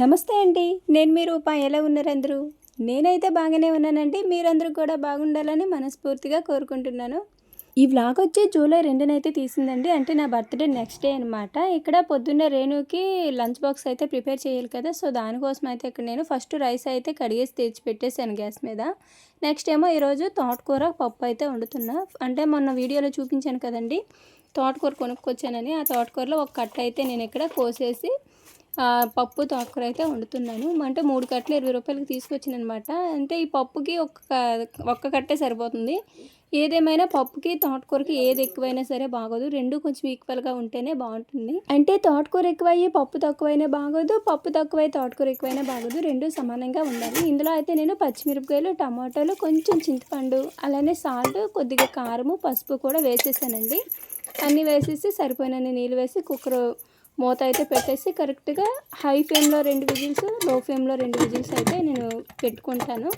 నమస్తే అండి. నేను మీ రూపా. ఎలా ఉన్నారందరూ నేనైతే బాగానే ఉన్నానండి. మీరందరూ కూడా బాగుండాలని మనస్ఫూర్తిగా కోరుకుంటున్నాను. ఈ వ్లాగ్ వచ్చి జూలై రెండునైతే తీసిందండి. అంటే నా బర్త్డే నెక్స్ట్ డే అనమాట ఇక్కడ పొద్దున్న రేణుకి లంచ్ బాక్స్ అయితే ప్రిపేర్ చేయాలి కదా. సో దానికోసం అయితే ఇక్కడ నేను ఫస్ట్ రైస్ అయితే కడిగేసి తెచ్చి పెట్టేశాను గ్యాస్ మీద. నెక్స్ట్ ఏమో ఈరోజు తోటకూర పప్పు అయితే వండుతున్నా. అంటే మొన్న వీడియోలో చూపించాను కదండి. తోటకూర కొనుక్కొచ్చానని. ఆ తోటకూరలో ఒక కట్ట అయితే నేను ఇక్కడ కోసేసి పప్పు తోటకూర అయితే వండుతున్నాను. అంటే మూడు కట్టలు ఇరవై రూపాయలకి తీసుకొచ్చాను అనమాట అంటే ఈ పప్పుకి ఒక్క ఒక్క కట్టే సరిపోతుంది. ఏదేమైనా పప్పుకి తోటకూరకి ఏది ఎక్కువైనా సరే బాగోదు. రెండు కొంచెం ఈక్వల్గా ఉంటేనే బాగుంటుంది. అంటే తోటకూర ఎక్కువయ్యి పప్పు తక్కువైనా బాగోదు. పప్పు తక్కువై తోటకూర ఎక్కువైనా బాగోదు. రెండు సమానంగా ఉండాలి. ఇందులో అయితే నేను పచ్చిమిరపకాయలు టమాటాలు కొంచెం చింతపండు అలానే సాల్ట్ కొద్దిగా కారము పసుపు కూడా వేసేసానండి. అన్నీ వేసేసి సరిపోయినన్ని నీళ్ళు వేసి కుక్కర్ మూత అయితే పెట్టేసి కరెక్ట్గా హై ఫ్లేమ్లో రెండు విజిల్స్లో ఫ్లేమ్లో రెండు విజిల్స్ అయితే నేను పెట్టుకుంటాను.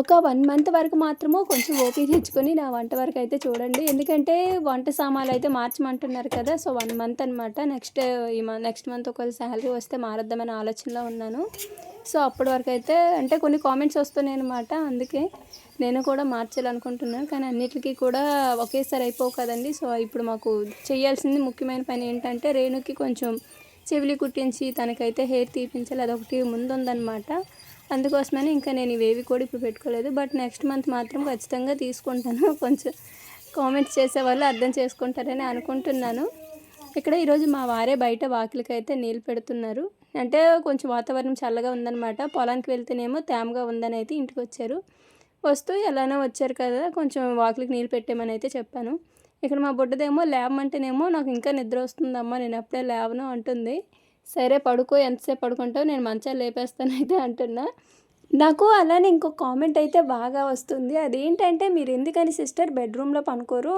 ఒక వన్ మంత్ వరకు మాత్రము కొంచెం ఓపిక తెచ్చుకొని నా వంట వరకు అయితే చూడండి. ఎందుకంటే వంట సామాన్లు అయితే మార్చమంటున్నారు కదా సో వన్ మంత్ అనమాట నెక్స్ట్ ఈ నెక్స్ట్ మంత్ ఒకవేళ శాలరీ వస్తే మారద్దామనే ఆలోచనలో ఉన్నాను. సో అప్పటి వరకు అయితే అంటే కొన్ని కామెంట్స్ వస్తున్నాయి అనమాట అందుకే నేను కూడా మార్చాలనుకుంటున్నాను. కానీ అన్నిటికీ కూడా ఒకేసారి అయిపోవు కదండి. సో ఇప్పుడు మాకు చేయాల్సింది ముఖ్యమైన పని ఏంటంటే రేణుకి కొంచెం చెవిలి కుట్టించి తనకైతే హెయిర్ తీపించాలి. అదొకటి ముందుందనమాట అందుకోసమని ఇంకా నేను ఇవేవి కూడా ఇప్పుడు పెట్టుకోలేదు. బట్ నెక్స్ట్ మంత్ మాత్రం ఖచ్చితంగా తీసుకుంటాను. కొంచెం కామెంట్స్ చేసే వాళ్ళు అర్థం చేసుకుంటారని అనుకుంటున్నాను. ఇక్కడ ఈరోజు మా వారే బయట వాకిలికైతే నీళ్ళు పెడుతున్నారు. అంటే కొంచెం వాతావరణం చల్లగా ఉందన్నమాట. పొలానికి వెళ్తేనేమో తేమగా ఉందని అయితే ఇంటికి వచ్చారు. వస్తూ ఎలానో వచ్చారు కదా కొంచెం వాకిలికి నీళ్ళు పెట్టేమని అయితే చెప్పాను. ఇక్కడ మా బుడ్డదేమో లేవమంటేనేమో నాకు ఇంకా నిద్ర వస్తుందమ్మా నేను అప్పుడే లేవను అంటుంది. సరే పడుకో ఎంతసేపు పడుకుంటావు నేను మంచిగా లేపేస్తాను అయితే అంటున్నా. నాకు అలానే ఇంకో కామెంట్ అయితే బాగా వస్తుంది. అదేంటంటే మీరు ఎందుకని సిస్టర్ బెడ్రూమ్లో పనుకోరు?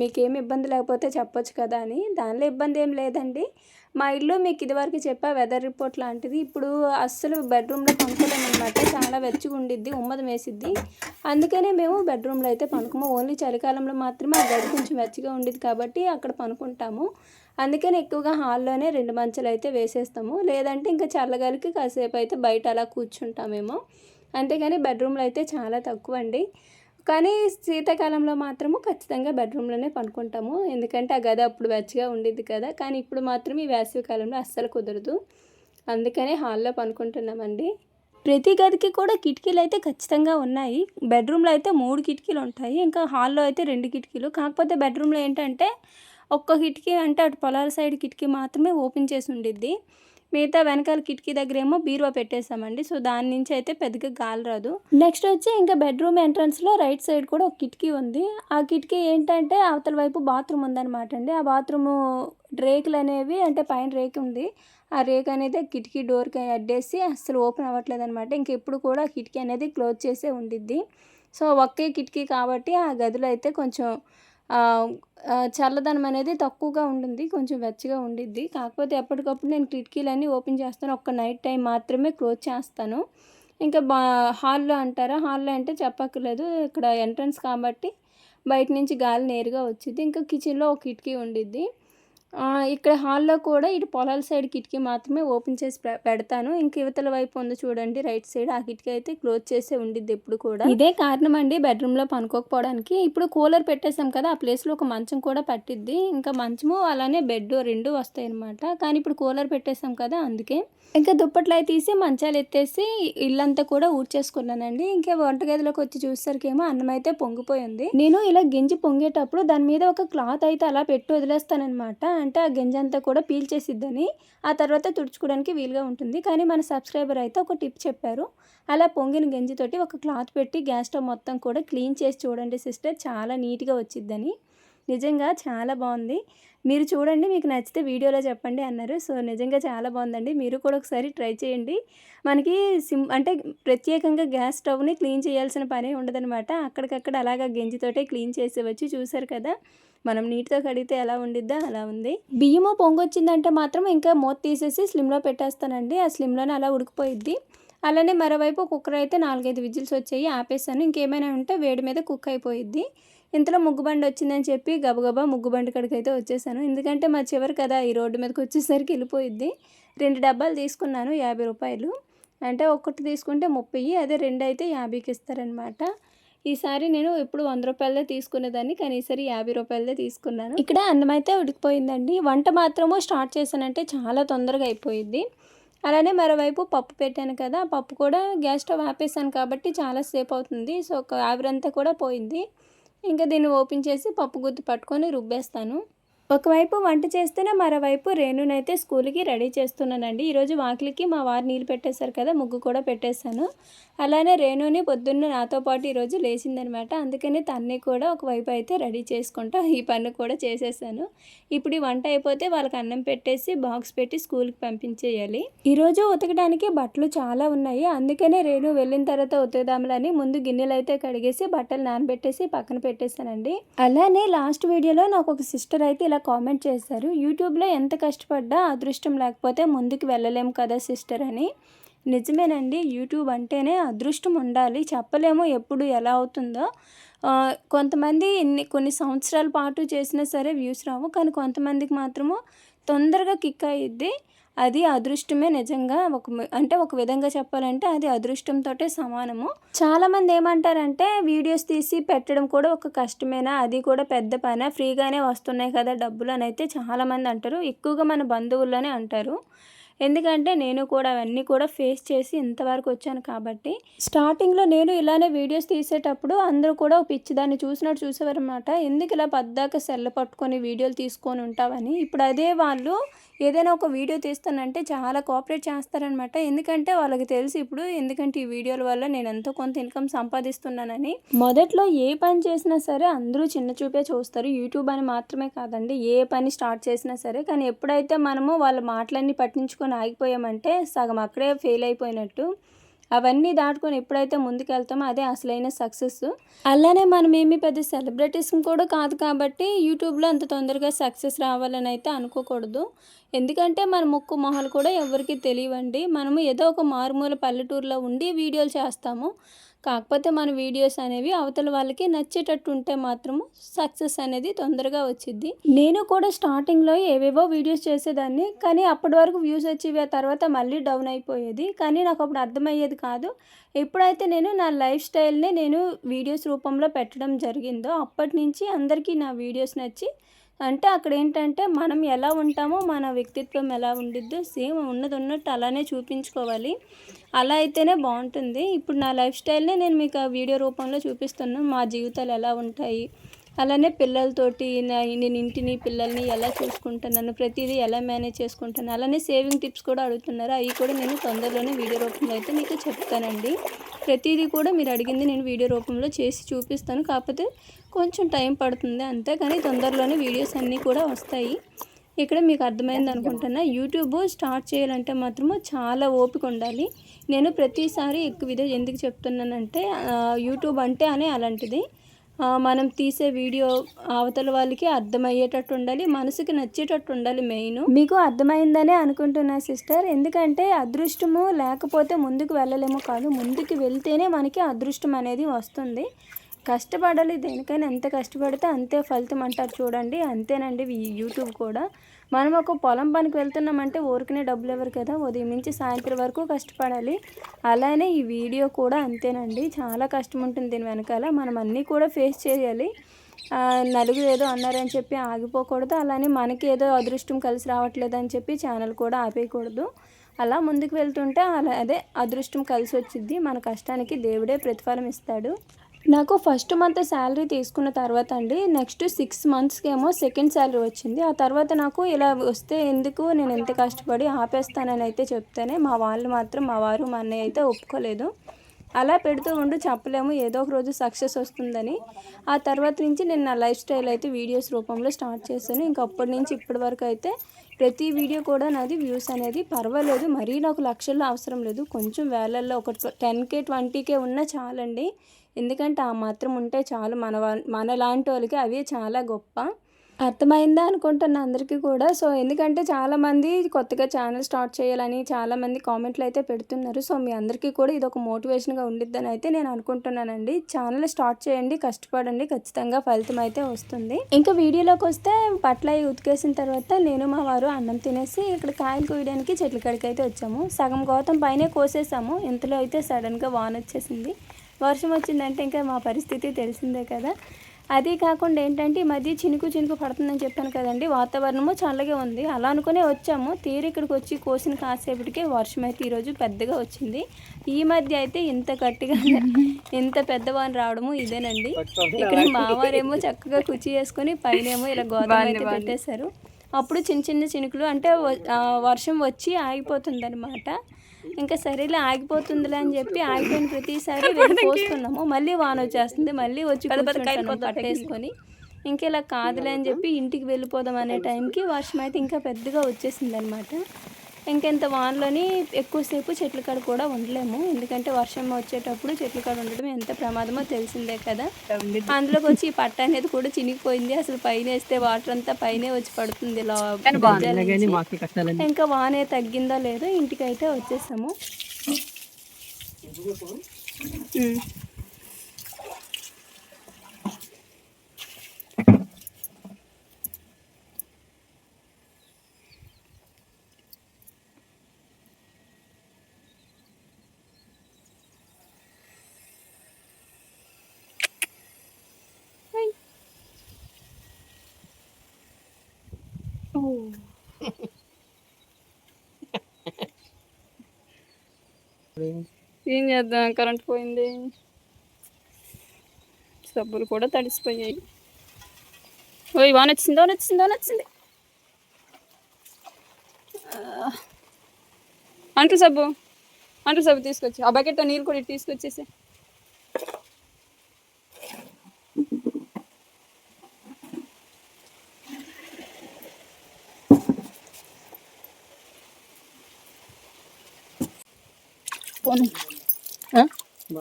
మీకేం ఇబ్బంది లేకపోతే చెప్పొచ్చు కదా అని. దానిలో ఇబ్బంది ఏం లేదండి. మా ఇల్లు మీకు ఇదివరకు చెప్పా వెదర్ రిపోర్ట్ లాంటిది. ఇప్పుడు అస్సలు బెడ్రూమ్లో పనుకోలేము అనమాట చాలా వెచ్చగా ఉండిద్ది ఉమ్మదం వేసిద్ది. అందుకనే మేము బెడ్రూమ్లో అయితే పనుకోము ఓన్లీ చలికాలంలో మాత్రమే ఆ గది కొంచెం వెచ్చగా ఉండేది కాబట్టి అక్కడ పనుకుంటాము అందుకని ఎక్కువగా హాల్లోనే రెండు మంచాలు అయితే వేసేస్తాము. లేదంటే ఇంకా చల్లగాలికి కాసేపు అయితే బయట అలా కూర్చుంటామేమో. అంతేగాని బెడ్రూమ్లో అయితే చాలా తక్కువ అండి కానీ శీతాకాలంలో మాత్రము ఖచ్చితంగా బెడ్రూమ్లోనే పనుకుంటాము ఎందుకంటే ఆ గది అప్పుడు వెచ్చగా ఉండేది కదా. కానీ ఇప్పుడు మాత్రం ఈ వేసవి కాలంలో అస్సలు కుదరదు. అందుకనే హాల్లో పనుకుంటున్నామండి. ప్రతి గదికి కూడా కిటికీలు అయితే ఖచ్చితంగా ఉన్నాయి. బెడ్రూమ్లో అయితే మూడు కిటికీలు ఉంటాయి. ఇంకా హాల్లో అయితే రెండు కిటికీలు. కాకపోతే బెడ్రూమ్లో ఏంటంటే ఒక్క కిటికీ అంటే అటు పొలాల సైడ్ కిటికీ మాత్రమే ఓపెన్ చేసి ఉండిద్ది. మిగతా వెనకాల కిటికీ దగ్గర ఏమో బీరువా పెట్టేసామండి సో దాని నుంచి అయితే పెద్దగా గాలి రాదు. నెక్స్ట్ వచ్చి ఇంకా బెడ్రూమ్ ఎంట్రన్స్లో రైట్ సైడ్ కూడా ఒక కిటికీ ఉంది. ఆ కిటికీ ఏంటంటే అవతల వైపు బాత్రూమ్ ఉందన్నమాట అండి. ఆ బాత్రూమ్ రేకులు అనేవి అంటే పైన రేకు ఉంది. ఆ రేక్ అనేది కిటికీ డోర్కి అడ్డేసి అసలు ఓపెన్ అవ్వట్లేదు అనమాట ఇంకెప్పుడు కూడా కిటికీ అనేది క్లోజ్ చేసే ఉండిద్ది. సో ఒకే కిటికీ కాబట్టి ఆ గదిలో అయితే కొంచెం చల్లదనం అనేది తక్కువగా ఉంటుంది కొంచెం వెచ్చగా ఉండిద్ది. కాకపోతే ఎప్పటికప్పుడు నేను కిటికీలన్నీ ఓపెన్ చేస్తాను. ఒక్క నైట్ టైం మాత్రమే క్లోజ్ చేస్తాను. ఇంకా బా హాల్లో అంటారా? హాల్లో అంటే చెప్పక్కర్లేదు. ఇక్కడ ఎంట్రన్స్ కాబట్టి బయట నుంచి గాలి నేరుగా వచ్చింది ఇంకా కిచెన్లో ఒక కిటికీ ఉండిద్ది. ఇక్కడ హాల్లో కూడా ఇటు పొలాల సైడ్ కిటికీ మాత్రమే ఓపెన్ చేసి పెడతాను. ఇంక యువతల వైపు ఉంది చూడండి రైట్ సైడ్ ఆ కిటికీ అయితే క్లోజ్ చేసే ఉండిద్ది ఎప్పుడు కూడా. ఇదే కారణం అండి బెడ్రూమ్లో పనుకోకపోవడానికి. ఇప్పుడు కూలర్ పెట్టేసాం కదా ఆ ప్లేస్లో ఒక మంచం కూడా పట్టిద్ది. ఇంకా మంచము అలానే బెడ్ రెండు వస్తాయి అనమాట కానీ ఇప్పుడు కూలర్ పెట్టేసాం కదా అందుకే. ఇంకా దుప్పట్లు అవి తీసి మంచాలు ఎత్తేసి ఇల్లంతా కూడా ఊడ్చేసుకున్నానండి. ఇంకా వంటగదిలోకి వచ్చి చూసేసరికేమో అన్నం అయితే పొంగిపోయింది నేను ఇలా గింజి పొంగేటప్పుడు దాని మీద ఒక క్లాత్ అయితే అలా పెట్టి వదిలేస్తానమాట అంటే ఆ గింజ అంతా కూడా పీల్చేసిద్దని ఆ తర్వాత తుడుచుకోవడానికి వీలుగా ఉంటుంది. కానీ మన సబ్స్క్రైబర్ అయితే ఒక టిప్ చెప్పారు. అలా పొంగిన గింజతోటి ఒక క్లాత్ పెట్టి గ్యాస్ స్టవ్ మొత్తం కూడా క్లీన్ చేసి చూడండి సిస్టర్ చాలా నీట్గా వచ్చిద్దని. నిజంగా చాలా బాగుంది. మీరు చూడండి మీకు నచ్చితే వీడియోలో చెప్పండి అన్నారు. సో నిజంగా చాలా బాగుందండి. మీరు కూడా ఒకసారి ట్రై చేయండి. మనకి సిమ్ అంటే ప్రత్యేకంగా గ్యాస్ స్టవ్ని క్లీన్ చేయాల్సిన పనే ఉండదనమాట అక్కడికక్కడ అలాగా గెంజితోటే క్లీన్ చేసేవచ్చు చూసారు కదా? మనం నీటితో కడిగితే ఎలా ఉండిద్దా? అలా ఉంది. బియ్యము పొంగొచ్చిందంటే మాత్రం ఇంకా మూత తీసేసి స్లిమ్లో పెట్టేస్తానండి. ఆ స్లిమ్లోనే అలా ఉడికిపోయిద్ది. అలానే మరోవైపు కుక్కర్ అయితే నాలుగైదు విజిల్స్ వచ్చాయి ఆపేసాను. ఇంకేమైనా ఉంటే వేడి మీద కుక్ అయిపోయిద్ది. ఇంతలో ముగ్గుబండి వచ్చిందని చెప్పి గబగబా ముగ్గుబండి కాడికి అయితే వచ్చేసాను. ఎందుకంటే మా చివరి కదా ఈ రోడ్డు మీదకి వచ్చేసరికి వెళ్ళిపోయిద్ది. రెండు డబ్బాలు తీసుకున్నాను యాభై రూపాయలు. అంటే ఒక్కటి తీసుకుంటే ముప్పై అదే రెండు అయితే యాభైకి ఇస్తారనమాట ఈసారి నేను ఎప్పుడు వంద రూపాయలదే తీసుకునేదాన్ని కానీ ఈసారి యాభై రూపాయలదే తీసుకున్నాను. ఇక్కడ అన్నం అయితే ఉడికిపోయిందండి. వంట మాత్రము స్టార్ట్ చేశానంటే చాలా తొందరగా అయిపోయింది. అలానే మరోవైపు పప్పు పెట్టాను కదా పప్పు కూడా గ్యాస్ స్టవ్ ఆపేసాను కాబట్టి చాలా సేపు అవుతుంది. సో ఒక ఆవిరంతా కూడా పోయింది. ఇంకా దీన్ని ఓపెన్ చేసి పప్పు గుత్తి పట్టుకొని రుబ్బేస్తాను. ఒకవైపు వంట చేస్తేనే మరోవైపు రేణునైతే స్కూల్కి రెడీ చేస్తున్నానండి. ఈరోజు వాకిలికి మా వారు నీళ్ళు పెట్టేశారు కదా ముగ్గు కూడా పెట్టేశాను. అలానే రేణుని పొద్దున్న నాతో పాటు ఈరోజు లేచిందనమాట. అందుకని తన్ని కూడా ఒకవైపు అయితే రెడీ చేసుకుంటా ఈ పన్ను కూడా చేసేసాను. ఇప్పుడు ఈ వంట అయిపోతే వాళ్ళకి అన్నం పెట్టేసి బాక్స్ పెట్టి స్కూల్కి పంపించేయాలి. ఈరోజు ఉతకడానికి బట్టలు చాలా ఉన్నాయి. అందుకనే రేణు వెళ్ళిన తర్వాత ఉతుకుదాములని ముందు గిన్నెలు అయితే కడిగేసి బట్టలు నానబెట్టేసి పక్కన పెట్టేశానండి. అలానే లాస్ట్ వీడియోలో నాకు ఒక సిస్టర్ అయితే ఇలా కామెంట్ చేశారు. యూట్యూబ్లో ఎంత కష్టపడ్డా అదృష్టం లేకపోతే ముందుకు వెళ్ళలేం కదా సిస్టర్ అని. నిజమేనండి యూట్యూబ్ అంటేనే అదృష్టం ఉండాలి. చెప్పలేము ఎప్పుడు ఎలా అవుతుందో. కొంతమంది ఇన్ని కొన్ని సంవత్సరాల పాటు చేసినా సరే వ్యూస్ రావు. కానీ కొంతమందికి మాత్రము తొందరగా కిక్ అయ్యిద్ది అది అదృష్టమే నిజంగా. ఒక అంటే ఒక విధంగా చెప్పాలంటే అది అదృష్టంతో సమానము. చాలామంది ఏమంటారంటే వీడియోస్ తీసి పెట్టడం కూడా ఒక కష్టమేనా? అది కూడా పెద్ద పనే? ఫ్రీగానే వస్తున్నాయి కదా డబ్బులు అని అయితే చాలామంది అంటారు. ఎక్కువగా మన బంధువుల్లోనే అంటారు. ఎందుకంటే నేను కూడా అవన్నీ కూడా ఫేస్ చేసి ఇంతవరకు వచ్చాను కాబట్టి స్టార్టింగ్లో నేను ఇలానే వీడియోస్ తీసేటప్పుడు అందరూ కూడా పిచ్చి దాన్ని చూసినట్టు చూసేవారనమాట ఎందుకు ఇలా పద్దాక సెల్ పట్టుకొని వీడియోలు తీసుకొని ఉంటావని. ఇప్పుడు అదే వాళ్ళు ఏదైనా ఒక వీడియో తీస్తానంటే చాలా కోఆపరేట్ చేస్తారనమాట ఎందుకంటే వాళ్ళకి తెలిసి ఇప్పుడు ఎందుకంటే ఈ వీడియోల వల్ల నేను ఎంతో కొంత ఇన్కమ్ సంపాదిస్తున్నానని. మొదట్లో ఏ పని చేసినా సరే అందరూ చిన్న చూపే చూస్తారు. యూట్యూబ్ అని మాత్రమే కాదండి ఏ పని స్టార్ట్ చేసినా సరే. కానీ ఎప్పుడైతే మనము వాళ్ళ మాటలన్నీ పట్టించుకొని ఆగిపోయామంటే సగం అక్కడే ఫెయిల్ అయిపోయినట్టు. అవన్నీ దాటుకొని ఎప్పుడైతే ముందుకెళ్తామో అదే అసలైన సక్సెస్. అలానే మనం ఏమి పెద్ద సెలబ్రిటీస్ కూడా కాదు కాబట్టి యూట్యూబ్లో అంత తొందరగా సక్సెస్ రావాలని అయితే అనుకోకూడదు. ఎందుకంటే మన ముక్కు మొహాలు కూడా ఎవరికి తెలియవండి. మనము ఏదో ఒక మారుమూల పల్లెటూరులో ఉండి వీడియోలు చేస్తాము. కాకపోతే మన వీడియోస్ అనేవి అవతల వాళ్ళకి నచ్చేటట్టు ఉంటే మాత్రము సక్సెస్ అనేది తొందరగా వచ్చింది నేను కూడా స్టార్టింగ్లో ఏవేవో వీడియోస్ చేసేదాన్ని కానీ అప్పటి వరకు వ్యూస్ వచ్చేవి ఆ తర్వాత మళ్ళీ డౌన్ అయిపోయేది. కానీ నాకు అప్పుడు అర్థమయ్యేది కాదు. ఎప్పుడైతే నేను నా లైఫ్ స్టైల్ని నేను వీడియోస్ రూపంలో పెట్టడం జరిగిందో అప్పటి నుంచి అందరికీ నా వీడియోస్ నచ్చి అంటే అక్కడ ఏంటంటే మనం ఎలా ఉంటామో మన వ్యక్తిత్వం ఎలా ఉండిద్దో సేమ్ ఉన్నది ఉన్నట్టు అలానే చూపించుకోవాలి. అలా అయితేనే బాగుంటుంది. ఇప్పుడు నా లైఫ్ స్టైల్ని నేను మీకు ఆ వీడియో రూపంలో చూపిస్తున్నాను. మా జీవితాలు ఎలా ఉంటాయి అలానే పిల్లలతోటి నేను ఇంటిని పిల్లల్ని ఎలా చూసుకుంటున్నాను ప్రతిదీ ఎలా మేనేజ్ చేసుకుంటాను అలానే సేవింగ్ టిప్స్ కూడా అడుగుతున్నారు. అవి కూడా నేను తొందరలోనే వీడియో రూపంలో అయితే మీకు చెప్తానండి. ప్రతిదీ కూడా మీరు అడిగింది నేను వీడియో రూపంలో చేసి చూపిస్తాను. కాకపోతే కొంచెం టైం పడుతుంది అంతే కానీ తొందరలోనే వీడియోస్ అన్నీ కూడా వస్తాయి. ఇక్కడ మీకు అర్థమైంది అనుకుంటున్నా యూట్యూబ్ స్టార్ట్ చేయాలంటే మాత్రము చాలా ఓపిక ఉండాలి. నేను ప్రతిసారి ఎక్కువ వీడియో ఎందుకు చెప్తున్నానంటే యూట్యూబ్ అంటే అనే అలాంటిది. మనం తీసే వీడియో అవతల వాళ్ళకి అర్థమయ్యేటట్టు ఉండాలి మనసుకి నచ్చేటట్టు ఉండాలి మెయిన్. మీకు అర్థమైందనే అనుకుంటున్నా సిస్టర్. ఎందుకంటే అదృష్టము లేకపోతే ముందుకు వెళ్ళలేము కాదు ముందుకు వెళ్తేనే మనకి అదృష్టం అనేది వస్తుంది. కష్టపడాలి దేనికైనా ఎంత కష్టపడితే అంతే ఫలితం అంటారు చూడండి. అంతేనండి ఈ యూట్యూబ్ కూడా. మనం ఒక పొలం పనికి వెళ్తున్నామంటే ఊరికనే డబ్బులు ఎవరు కదా? ఉదయం నుంచి సాయంత్రం వరకు కష్టపడాలి. అలానే ఈ వీడియో కూడా అంతేనండి. చాలా కష్టం ఉంటుంది దీని వెనకాల. మనం అన్నీ కూడా ఫేస్ చేయాలి. నలుగురు ఏదో అన్నారని చెప్పి ఆగిపోకూడదు. అలానే మనకి ఏదో అదృష్టం కలిసి రావట్లేదు అని చెప్పి ఛానల్ కూడా ఆపేయకూడదు. అలా ముందుకు వెళ్తుంటే అలా అదే అదృష్టం కలిసి వచ్చింది మన కష్టానికి దేవుడే ప్రతిఫలం ఇస్తాడు. నాకు ఫస్ట్ మంత్ శాలరీ తీసుకున్న తర్వాత అండి నెక్స్ట్ సిక్స్ మంత్స్కి ఏమో సెకండ్ శాలరీ వచ్చింది. ఆ తర్వాత నాకు ఇలా వస్తే ఎందుకు నేను ఎంత కష్టపడి ఆపేస్తానని అయితే చెప్తేనే మా వాళ్ళు మాత్రం మా వారు మా అన్నయ్య అయితే ఒప్పుకోలేదు. అలా పెడుతూ ఉండు చెప్పలేము ఏదో ఒక రోజు సక్సెస్ వస్తుందని. ఆ తర్వాత నుంచి నేను నా లైఫ్ స్టైల్ అయితే వీడియోస్ రూపంలో స్టార్ట్ చేశాను. ఇంక అప్పటి నుంచి ఇప్పటి వరకు అయితే ప్రతి వీడియో కూడా నాది వ్యూస్ అనేది పర్వాలేదు. మరీ నాకు లక్షల్లో అవసరం లేదు. కొంచెం వేలల్లో ఒక టెన్ కే ట్వంటీ కే ఉన్నా చాలండి. ఎందుకంటే ఆ మాత్రం ఉంటే చాలు మన మనలాంటి మన లాంటి వాళ్ళకి అవి చాలా గొప్ప. అర్థమైందా అనుకుంటున్న అందరికీ కూడా. సో ఎందుకంటే చాలామంది కొత్తగా ఛానల్ స్టార్ట్ చేయాలని చాలామంది కామెంట్లు అయితే పెడుతున్నారు. సో మీ అందరికీ కూడా ఇది ఒక మోటివేషన్గా ఉండిద్దని అయితే నేను అనుకుంటున్నానండి. ఛానల్ స్టార్ట్ చేయండి కష్టపడండి ఖచ్చితంగా ఫలితం అయితే వస్తుంది. ఇంకా వీడియోలోకి వస్తే పట్ల అవి ఉతికేసిన తర్వాత నేను మా వారు అన్నం తినేసి ఇక్కడ కాయలు కోయడానికి చెట్ల కాడికి అయితే వచ్చాము. సగం గౌతం పైనే కోసేసాము. ఇంతలో అయితే సడన్గా వాన వచ్చేసింది. వర్షం వచ్చిందంటే ఇంకా మా పరిస్థితి తెలిసిందే కదా. అది కాకుండా ఏంటంటే ఈ మధ్య చినుకు చినుకు పడుతుందని చెప్పాను కదండి. వాతావరణము చల్లగా ఉంది. అలా అనుకునే వచ్చాము. తీరు ఇక్కడికి వచ్చి కోసిన కాసేపటికే వర్షం అయితే ఈరోజు పెద్దగా వచ్చింది. ఈ మధ్య అయితే ఇంత గట్టిగా ఇంత పెద్దవాని రావడము ఇదేనండి. ఇక్కడ మావారేమో చక్కగా కుర్చీ వేసుకొని పైన ఏమో ఇలా గోదావరి అయితే పెట్టేశారు. అప్పుడు చిన్న చిన్న చినుకులు అంటే వర్షం వచ్చి ఆగిపోతుంది అనమాట ఇంకా సరేలే ఆగిపోతుందిలే అని చెప్పి ఆగిపోయిన ప్రతిసారి పోస్తున్నాము మళ్ళీ వాన వచ్చేస్తుంది మళ్ళీ వచ్చి పట్టేసుకొని ఇంకా ఇలా కాదులే అని చెప్పి ఇంటికి వెళ్ళిపోదాం అనే టైంకి వర్షం అయితే ఇంకా పెద్దగా వచ్చేసింది అనమాట ఇంకెంత వానలోని ఎక్కువసేపు చెట్ల కాడ కూడా ఉండలేము. ఎందుకంటే వర్షం వచ్చేటప్పుడు చెట్ల కాడ ఉండడం ఎంత ప్రమాదమో తెలిసిందే కదా. అందులోకి వచ్చి ఈ పట్ట అనేది కూడా చినిగిపోయింది. అసలు పైన వేస్తే వాటర్ అంతా పైనే వచ్చి పడుతుంది ఇంకా వానే తగ్గిందో లేదో ఇంటికి అయితే వచ్చేసాము ఏం చేద్దాం? కరెంట్ పోయింది. సబ్బులు కూడా తడిసిపోయాయి. ఓయ్ వాన వచ్చింది వాన వచ్చింది వాన వచ్చింది. సబ్బు అంటు సబ్బు తీసుకొచ్చి ఆ బకెట్తో నీళ్ళు కూడా తీసుకొచ్చేసి పోను ఆ? ఉమ్,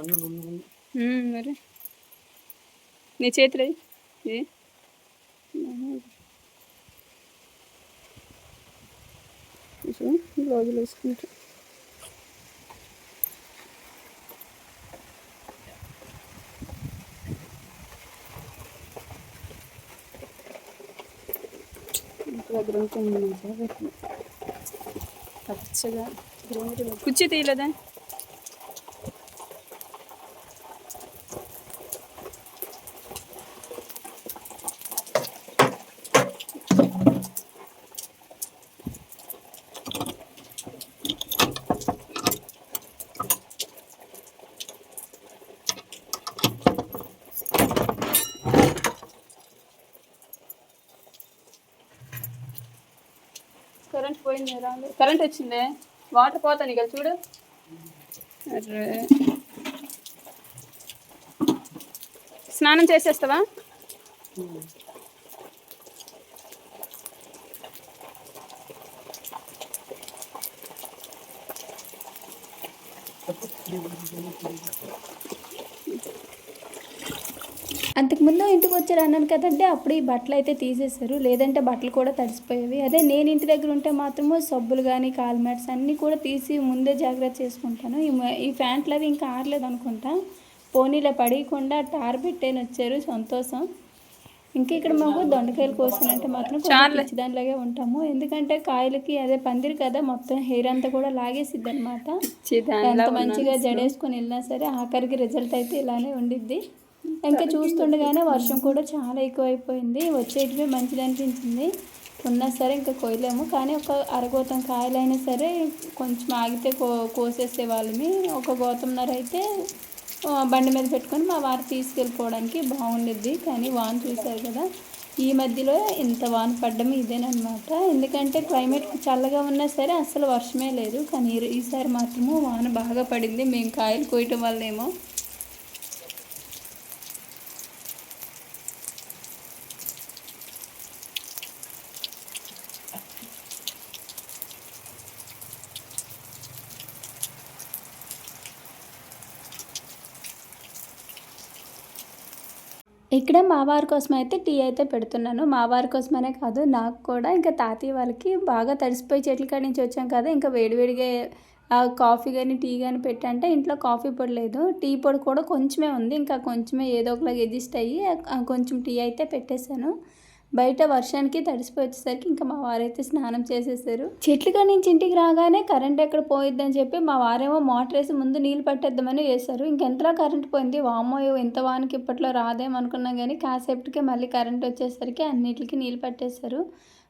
మరి? నీ చేతిలో ఏ రోజులు వేసుకుంటా. దగ్గర ఉంటుంది పచ్చగా కుర్చీ తీయలేదా కరెంట్ పోయింది రాదు కరెంట్ వచ్చిందే? వాటర్ పోతాను ఇక చూడు. స్నానం చేసేస్తావా? అంతకుముందు ఇంటికి వచ్చారు అన్నాను కదండి అప్పుడు ఈ బట్టలు అయితే తీసేశారు. లేదంటే బట్టలు కూడా తడిసిపోయేవి. అదే నేను ఇంటి దగ్గర ఉంటే మాత్రము సబ్బులు కానీ కాల్మెట్స్ అన్నీ కూడా తీసి ముందే జాగ్రత్త చేసుకుంటాను. ఈ ప్యాంట్లు అవి ఇంకా ఆరలేదు అనుకుంటా. పోనీలో పడేయకుండా టార్ పెట్టేని వచ్చారు సంతోషం. ఇంకా ఇక్కడ మాకు దొండకాయలు కోసానంటే మాత్రం కొంచెం దానిలాగే ఉంటాము. ఎందుకంటే కాయలకి అదే పందిరి కదా మొత్తం హెయిర్ అంతా కూడా లాగేసిద్ది అనమాట ఎంత మంచిగా జడేసుకొని వెళ్ళినా సరే ఆఖరికి రిజల్ట్ అయితే ఇలానే ఉండిద్ది. ఇంకా చూస్తుండగానే వర్షం కూడా చాలా ఎక్కువైపోయింది. వచ్చేటివే మంచిది అనిపించింది. ఉన్నా సరే ఇంకా కోయలేము కానీ ఒక అరగోతం కాయలైనా సరే కొంచెం ఆగితే కో కోసేసే వాళ్ళని ఒక గోతంన్నర అయితే బండి మీద పెట్టుకొని మా వారు తీసుకెళ్ళిపోవడానికి బాగుండిద్ది. కానీ వాన చూశారు కదా ఈ మధ్యలో ఇంత వాన పడ్డం ఇదేనమాట ఎందుకంటే క్లైమేట్ చల్లగా ఉన్నా సరే అసలు వర్షమే లేదు. కానీ ఈసారి మాత్రము వాన బాగా పడింది. మేము కాయలు కోయటం వల్లేమో ఇక్కడ మా వారి కోసం అయితే టీ అయితే పెడుతున్నాను. మా వారి కోసమనే కాదు నాకు కూడా. ఇంకా తాతయ్య వాళ్ళకి బాగా తడిసిపోయి చెట్ల కాడి నుంచి వచ్చాం కదా ఇంకా వేడివేడిగా ఆ కాఫీ కానీ టీ కానీ పెట్టంటే ఇంట్లో కాఫీ పొడి లేదు. టీ పొడి కూడా కొంచెమే ఉంది. ఇంకా కొంచెమే ఏదో ఒకలాగా అడ్జస్ట్ అయ్యి కొంచెం టీ అయితే పెట్టేశాను. బయట వర్షానికి తడిసిపోయి వచ్చేసరికి ఇంకా మా వారైతే స్నానం చేసేసారు. చెట్లు నుంచి ఇంటికి రాగానే కరెంట్ ఎక్కడ పోయిద్దని చెప్పి మా వారేమో మోటార్ వేసి ముందు నీళ్ళు పట్టేద్దామని వేశారు. ఇంకెంతలా కరెంట్ పోయింది? వామో ఎంత వానికి ఇప్పట్లో రాదేమనుకున్నాం కానీ కాసేపటికే మళ్ళీ కరెంట్ వచ్చేసరికి అన్నిటికి నీళ్ళు పట్టేశారు.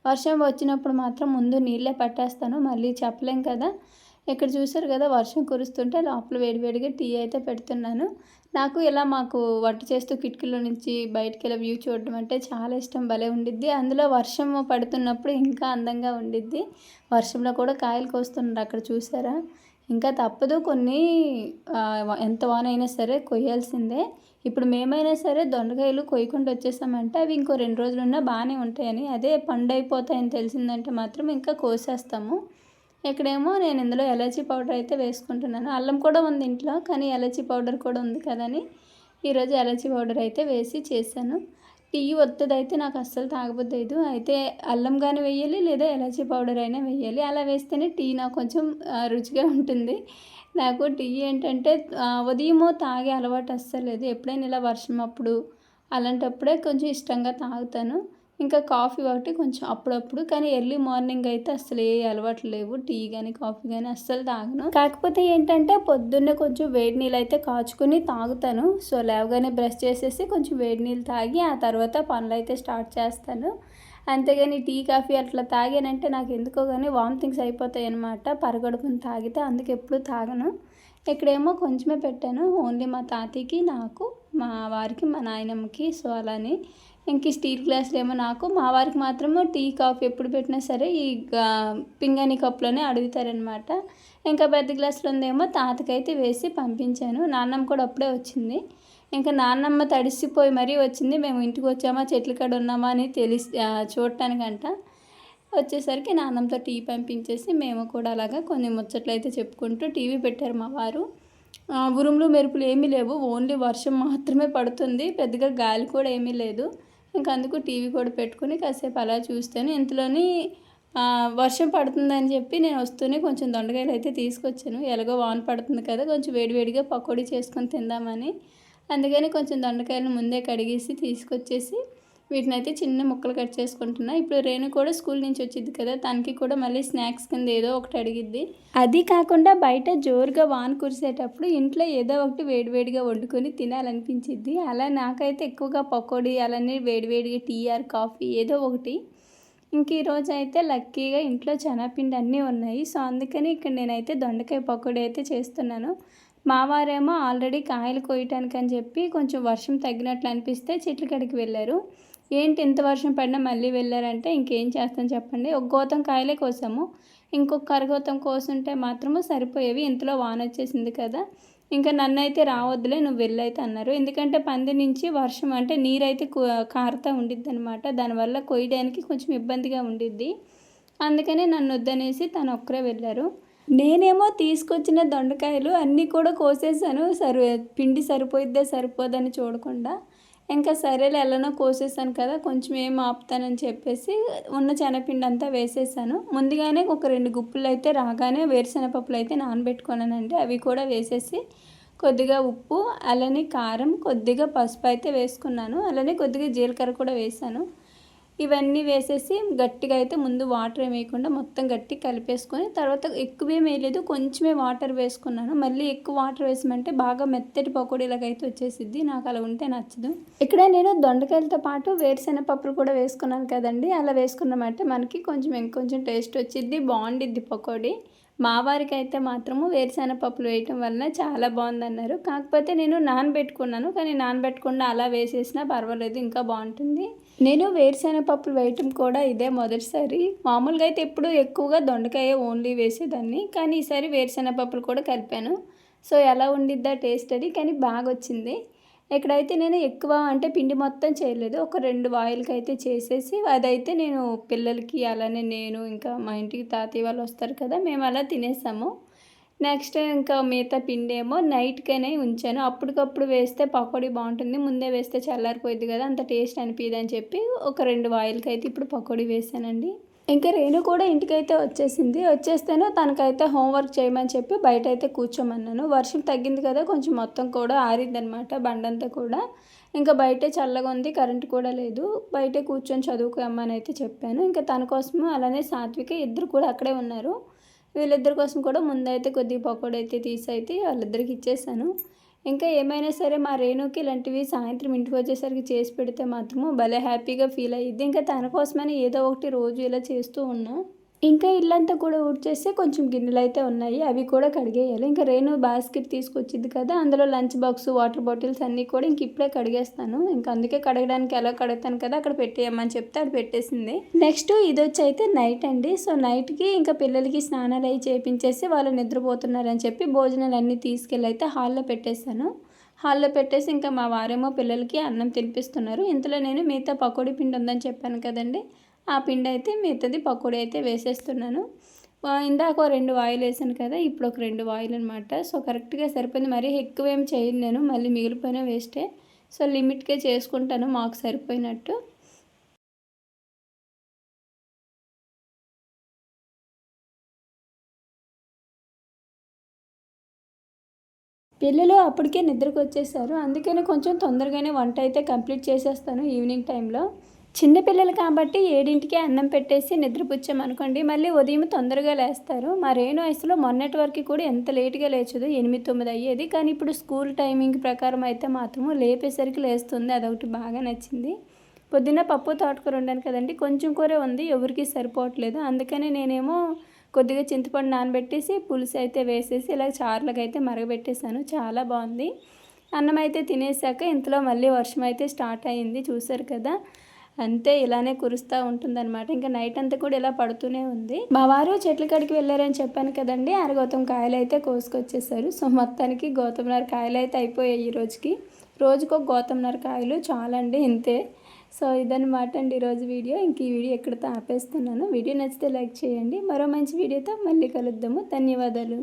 వర్షం వచ్చినప్పుడు మాత్రం ముందు నీళ్ళే పట్టేస్తాను మళ్ళీ చెప్పలేం కదా. ఇక్కడ చూసారు కదా వర్షం కురుస్తుంటే లోపల వేడివేడిగా టీ అయితే పెడుతున్నాను. నాకు ఇలా మాకు వంట చేస్తూ కిటికీలో నుంచి బయటికి వెళ్ళి వ్యూ చూడడం అంటే చాలా ఇష్టం భలే ఉండిద్ది. అందులో వర్షం పడుతున్నప్పుడు ఇంకా అందంగా ఉండిద్ది. వర్షంలో కూడా కాయలు కోస్తున్నారు అక్కడ చూసారా? ఇంకా తప్పదు కొన్ని ఎంత వానైనా సరే కొయ్యాల్సిందే. ఇప్పుడు మేమైనా సరే దొండకాయలు కొయ్యకుండా వచ్చేసామంటే అవి ఇంకో రెండు రోజులున్నా బాగానే ఉంటాయని. అదే పండు అయిపోతాయని తెలిసిందంటే మాత్రం ఇంకా కోసేస్తాము. ఇక్కడేమో నేను ఇందులో ఎలర్జీ పౌడర్ అయితే వేసుకుంటున్నాను. అల్లం కూడా ఉంది ఇంట్లో కానీ ఎలర్జీ పౌడర్ కూడా ఉంది కదని ఈరోజు ఎలర్జీ పౌడర్ అయితే వేసి చేశాను. టీ ఒత్తిడి అయితే నాకు అస్సలు తాగబోద్దు అయితే అల్లం కానీ వేయాలి లేదా ఎలర్జీ పౌడర్ అయినా వేయాలి అలా వేస్తేనే టీ నాకు కొంచెం రుచిగా ఉంటుంది. నాకు టీ ఏంటంటే ఉదయము తాగే అలవాటు అస్సలు లేదు. ఎప్పుడైనా ఇలా వర్షం అప్పుడు అలాంటప్పుడే కొంచెం ఇష్టంగా తాగుతాను. ఇంకా కాఫీ ఒకటి కొంచెం అప్పుడప్పుడు కానీ ఎర్లీ మార్నింగ్ అయితే అసలు ఏ అలవాట్లు లేవు. టీ కానీ కాఫీ కానీ అస్సలు తాగను. కాకపోతే ఏంటంటే పొద్దున్నే కొంచెం వేడి నీళ్ళు అయితే కాచుకుని తాగుతాను. సో లేవగానే బ్రష్ చేసేసి కొంచెం వేడి నీళ్ళు తాగి ఆ తర్వాత పనులు అయితే స్టార్ట్ చేస్తాను. అంతేగాని టీ కాఫీ అట్లా తాగానంటే నాకు ఎందుకో కానీ వామిటింగ్స్ అయిపోతాయి అనమాట పరగడుపుని తాగితే అందుకు ఎప్పుడు తాగను. ఇక్కడేమో కొంచెమే పెట్టాను. ఓన్లీ మా తాతయ్యకి నాకు మా వారికి మా నాయనమ్మకి సో అలానే ఇంక స్టీల్ గ్లాసులు ఏమో నాకు. మా వారికి మాత్రము టీ కాఫీ ఎప్పుడు పెట్టినా సరే ఈ పింగాణి కప్లోనే అడుగుతారనమాట ఇంకా పెద్ద గ్లాసులో ఉందేమో తాతకైతే వేసి పంపించాను. నాన్నమ్మ కూడా అప్పుడే వచ్చింది. ఇంకా నాన్నమ్మ తడిసిపోయి మరీ వచ్చింది. మేము ఇంటికి వచ్చామా చెట్ల కాడ ఉన్నామా అని తెలిసి చూడటానికంట. వచ్చేసరికి నాన్నమ్మతో టీ పంపించేసి మేము కూడా అలాగా కొన్ని ముచ్చట్లు అయితే చెప్పుకుంటూ టీవీ పెట్టారు మా వారు. ఉరుములు మెరుపులు ఏమీ లేవు. ఓన్లీ వర్షం మాత్రమే పడుతుంది. పెద్దగా గాలి కూడా ఏమీ లేదు. ఇంకా అందుకు టీవీ కూడా పెట్టుకుని కాసేపు అలా చూస్తాను. ఇంతలోని వర్షం పడుతుందని చెప్పి నేను వస్తూనే కొంచెం దొండకాయలు అయితే తీసుకొచ్చాను. ఎలాగో వాన పడుతుంది కదా కొంచెం వేడివేడిగా పకోడీ చేసుకొని తిందామని. అందుకని కొంచెం దొండకాయలను ముందే కడిగేసి తీసుకొచ్చేసి వీటిని అయితే చిన్న ముక్కలు కట్ చేసుకుంటున్నా. ఇప్పుడు రేణు కూడా స్కూల్ నుంచి వచ్చింది కదా తనకి కూడా మళ్ళీ స్నాక్స్ కింద ఏదో ఒకటి అడిగిద్ది. అది కాకుండా బయట జోరుగా వాన్ కురిసేటప్పుడు ఇంట్లో ఏదో ఒకటి వేడివేడిగా వండుకొని తినాలనిపించిద్ది. అలా నాకైతే ఎక్కువగా పకోడీ అలానే వేడివేడిగా టీ ఆర్ కాఫీ ఏదో ఒకటి. ఇంక ఈరోజు అయితే లక్కీగా ఇంట్లో చెనాపిండి అన్నీ ఉన్నాయి. సో అందుకని ఇక్కడ నేనైతే దొండకాయ పకోడీ అయితే చేస్తున్నాను. మావారేమో ఆల్రెడీ కాయలు కోయటానికి అని చెప్పి కొంచెం వర్షం తగ్గినట్లు అనిపిస్తే చెట్ల కడికి వెళ్ళారు. ఏంటి ఇంత వర్షం పడినా మళ్ళీ వెళ్ళారంటే ఇంకేం చేస్తాం చెప్పండి. ఒక గోతం కాయలే కోసాము. ఇంకొక కరగోతం కోసుంటే మాత్రము సరిపోయేవి. ఇంతలో వాన వచ్చేసింది కదా. ఇంకా నన్ను అయితే రావద్దులే నువ్వు వెళ్ళైతే అన్నారు. ఎందుకంటే పంది నుంచి వర్షం అంటే నీరైతే కారుతూ ఉండిద్ది అనమాట దానివల్ల కొయ్యడానికి కొంచెం ఇబ్బందిగా ఉండిద్ది. అందుకనే నన్ను వద్దనేసి తను ఒక్కరే వెళ్ళారు. నేనేమో తీసుకొచ్చిన దొండకాయలు అన్నీ కూడా కోసేసాను సరి పిండి సరిపోయిద్దే సరిపోదని చూడకుండా. ఇంకా సరేలే ఎలానో కోసేసాను కదా కొంచెం ఏం ఆపుతానని చెప్పేసి ఉన్న శనగపిండి అంతా వేసేసాను. ముందుగానే ఒక రెండు గుప్పులు అయితే రాగానే వేరుశనగపప్పులు అయితే నానబెట్టుకున్నానండి. అవి కూడా వేసేసి కొద్దిగా ఉప్పు అలానే కారం కొద్దిగా పసుపు అయితే వేసుకున్నాను. అలానే కొద్దిగా జీలకర్ర కూడా వేసాను. ఇవన్నీ వేసేసి గట్టిగా అయితే ముందు వాటర్ ఏం వేయకుండా మొత్తం గట్టి కలిపేసుకొని తర్వాత ఎక్కువ ఏం వేయలేదు కొంచెమే వాటర్ వేసుకున్నాను. మళ్ళీ ఎక్కువ వాటర్ వేసామంటే బాగా మెత్తటి పకోడీలకైతే వచ్చేసిద్ది. నాకు అలా ఉంటే నచ్చదు. ఇక్కడ నేను దొండకాయలతో పాటు వేరుశెనగ పప్పులు కూడా వేసుకున్నాను కదండి. అలా వేసుకున్నామంటే మనకి కొంచెం ఇంకొంచెం టేస్ట్ వచ్చిద్ది బాగుండిద్ది పకోడీ. మా వారికి అయితే మాత్రము వేరుశెనగ పప్పులు వేయటం వలన చాలా బాగుందన్నారు. కాకపోతే నేను నానబెట్టుకున్నాను కానీ నానబెట్టకుండా అలా వేసేసినా పర్వాలేదు ఇంకా బాగుంటుంది. నేను వేరుశెనగపప్పులు వేయటం కూడా ఇదే మొదటిసారి. మామూలుగా అయితే ఎప్పుడు ఎక్కువగా దొండకాయ ఓన్లీ వేసేదాన్ని. కానీ ఈసారి వేరుశెనగపప్పులు కూడా కలిపాను. సో ఎలా ఉండిద్దా టేస్ట్ అది? కానీ బాగా వచ్చింది ఇక్కడైతే నేను ఎక్కువ అంటే పిండి మొత్తం చేయలేదు. ఒక రెండు వాయిల్కి అయితే చేసేసి అదైతే నేను పిల్లలకి అలానే నేను ఇంకా మా ఇంటికి తాతయ్య వాళ్ళు వస్తారు కదా మేము అలా తినేసాము. నెక్స్ట్ ఇంకా మిగతా పిండి ఏమో నైట్కనే ఉంచాను. అప్పటికప్పుడు వేస్తే పకోడీ బాగుంటుంది. ముందే వేస్తే చల్లారిపోయింది కదా అంత టేస్ట్ అనిపించదు అని చెప్పి ఒక రెండు వాయిల్కి అయితే ఇప్పుడు పకోడీ వేసానండి. ఇంకా రేణు కూడా ఇంటికైతే వచ్చేసింది. వచ్చేస్తేనే తనకైతే హోంవర్క్ చేయమని చెప్పి బయట అయితే కూర్చోమన్నాను. వర్షం తగ్గింది కదా కొంచెం మొత్తం కూడా ఆరిద్దనమాట బండంతా కూడా. ఇంకా బయటే చల్లగా ఉంది కరెంట్ కూడా లేదు. బయటే కూర్చొని చదువుకోమని అయితే చెప్పాను. ఇంకా తన కోసము అలానే సాత్విక ఇద్దరు కూడా అక్కడే ఉన్నారు. వీళ్ళిద్దరి కోసం కూడా ముందైతే కొద్దిగా పకోడీ అయితే తీసి అయితే వాళ్ళిద్దరికి ఇచ్చేసాను. ఇంకా ఏమైనా సరే మా రేణుకి ఇలాంటివి సాయంత్రం ఇంటికి వచ్చేసరికి చేసి పెడితే మాత్రము భలే హ్యాపీగా ఫీల్ అయ్యిద్ది. ఇంకా తన కోసమైనా ఏదో ఒకటి రోజు ఇలా చేస్తూ ఉన్నా. ఇంకా ఇల్లంతా కూడా ఊడ్చేస్తే కొంచెం గిన్నెలు అయితే ఉన్నాయి అవి కూడా కడిగేయాలి. ఇంకా రేణు బాస్కెట్ తీసుకొచ్చింది కదా అందులో లంచ్ బాక్స్ వాటర్ బాటిల్స్ అన్నీ కూడా ఇంక ఇప్పుడే కడిగేస్తాను. ఇంకా అందుకే కడగడానికి ఎలా కడుగుతాను కదా అక్కడ పెట్టేయమని చెప్తే అది పెట్టేసింది. నెక్స్ట్ ఇది వచ్చి అయితే నైట్ అండి. సో నైట్కి ఇంకా పిల్లలకి స్నానాలు అవి చేపించేసి వాళ్ళు నిద్రపోతున్నారని చెప్పి భోజనాలు అన్నీ తీసుకెళ్ళి అయితే హాల్లో పెట్టేశాను. హాల్లో పెట్టేసి ఇంకా మా వారేమో పిల్లలకి అన్నం తినిపిస్తున్నారు. ఇంతలో నేను మిగతా పకోడీ పిండి ఉందని చెప్పాను కదండి. ఆ పిండి అయితే మిగతాది పకోడీ అయితే వేసేస్తున్నాను. ఇందాక రెండు వాయిల్ వేసాను కదా ఇప్పుడు ఒక రెండు వాయిల్ అనమాట సో కరెక్ట్గా సరిపోయింది. మరీ ఎక్కువ ఏం చేయను నేను మళ్ళీ మిగిలిపోయిన వేస్టే. సో లిమిట్గా చేసుకుంటాను మాకు సరిపోయినట్టు. పిల్లలు అప్పటికే నిద్రకు వచ్చేసారు. అందుకని కొంచెం తొందరగానే వంట అయితే కంప్లీట్ చేసేస్తాను ఈవినింగ్ టైంలో. చిన్నపిల్లలు కాబట్టి ఏడింటికి అన్నం పెట్టేసి నిద్రపుచ్చామనుకోండి మళ్ళీ ఉదయం తొందరగా లేస్తారు. మా రేణు వయసులో మొన్నటి వరకు కూడా ఎంత లేట్గా లేచదు ఎనిమిది తొమ్మిది అయ్యేది కానీ ఇప్పుడు స్కూల్ టైమింగ్ ప్రకారం అయితే మాత్రము లేపేసరికి లేస్తుంది అదొకటి బాగా నచ్చింది. పొద్దున్న పప్పు తోటకూర ఉండాను కదండి కొంచెం కూర ఉంది ఎవరికి సరిపోవట్లేదు. అందుకనే నేనేమో కొద్దిగా చింతపండు నానబెట్టేసి పులుసు అయితే వేసేసి ఇలా చారులకు అయితే మరగబెట్టేశాను. చాలా బాగుంది. అన్నం అయితే తినేసాక ఇంతలో మళ్ళీ వర్షం అయితే స్టార్ట్ అయింది చూసారు కదా. అంతే ఇలానే కురుస్తూ ఉంటుందన్నమాట. ఇంకా నైట్ అంతా కూడా ఇలా పడుతూనే ఉంది. మా వారు చెట్ల కాడికి వెళ్ళారని చెప్పాను కదండి. అరగౌతం కాయలు అయితే కోసుకొచ్చేసారు. సో మొత్తానికి గౌతమ్నర కాయలు అయితే అయిపోయాయి ఈ రోజుకి. రోజుకు ఒక గౌతమ్నర కాయలు చాలండి ఇంతే. సో ఇదనమాట అండి ఈరోజు వీడియో. ఇంక ఈ వీడియో ఎక్కడితో ఆపేస్తున్నాను. వీడియో నచ్చితే లైక్ చేయండి. మరో మంచి వీడియోతో మళ్ళీ కలుద్దాము. ధన్యవాదాలు.